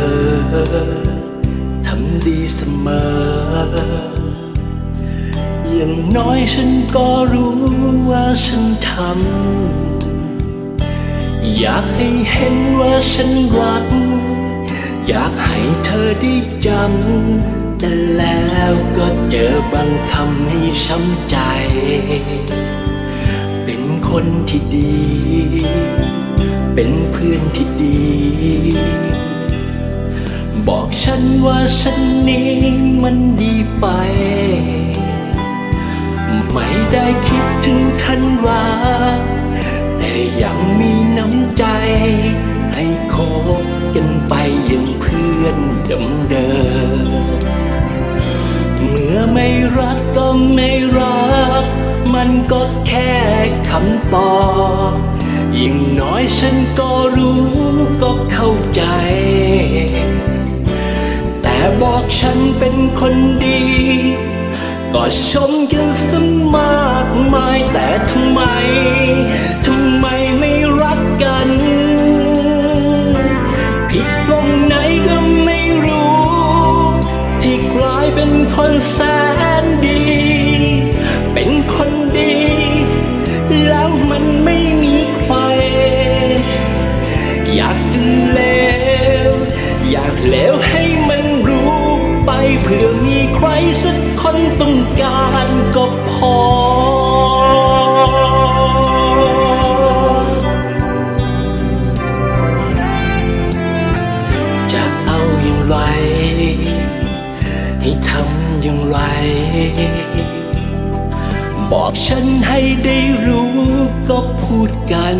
เธอทำดีเสมอ อย่างน้อยฉันก็รู้ว่าฉันทำ อยากให้เห็นว่าฉันรัก อยากให้เธอได้จำ แต่แล้วก็เจอบางคำให้ช้ำใจ เป็นคนที่ดี เป็นเพื่อนที่ดี ว่าฉันนี้มันดีไป ไม่ได้คิดถึงคันว่าแต่ยังมีน้ำใจ ให้คบกันไปอย่างเพื่อนเดิมเดิมเมื่อไม่รักก็ไม่รัก มันก็แค่คำตอบยิ่งน้อยฉันก็รู้ก็เข้าใจ ฉันเป็นคนดี ก็ชมกันสมากมายแต่ทำไม ทำไมไม่รักกัน ผิดตรงไหนก็ไม่รู้ ที่กลายเป็นคนแสนดี เป็นคนดี แล้วมันไม่มีใคร อยากจะเลวอยากเลวให้มันรู้ ไปเพื่อมีใครสักคนต้องการก็พอ จะเอาอย่างไร ให้ทำอย่างไร บอกฉันให้ได้รู้ก็พูดกัน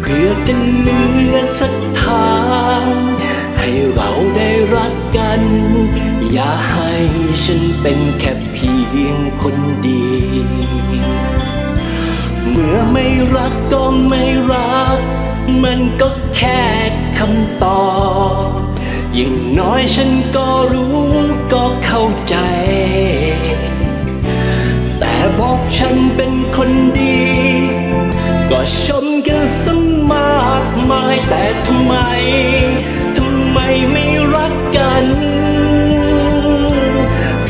เพื่อจะเหลือสักทาง ให้เราได้รักกัน อย่าให้ฉันเป็นแค่เพียงคนดี เมื่อไม่รักก็ไม่รัก มันก็แค่คำตอบอย่างน้อยฉันก็รู้ก็เข้าใจ แต่บอกฉันเป็นคนดี ก็ชมกันสมากมายแต่ทำไมท ไมไม่รักกัน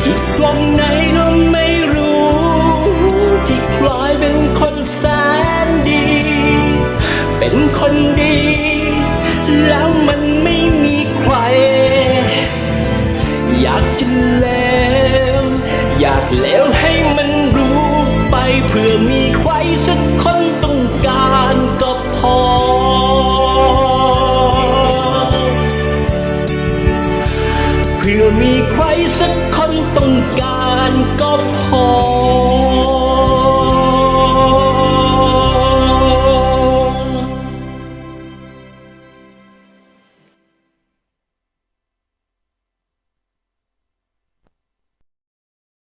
ผิดตรงไหนก็ไม่รู้ ที่กลายเป็นคนแสนดี เป็นคนดี แล้วมันไม่มีใคร อยากจะเลวอยากเลวให้มันรู้ไปเพื่อมี มีใครสักคนต้องการก็พอ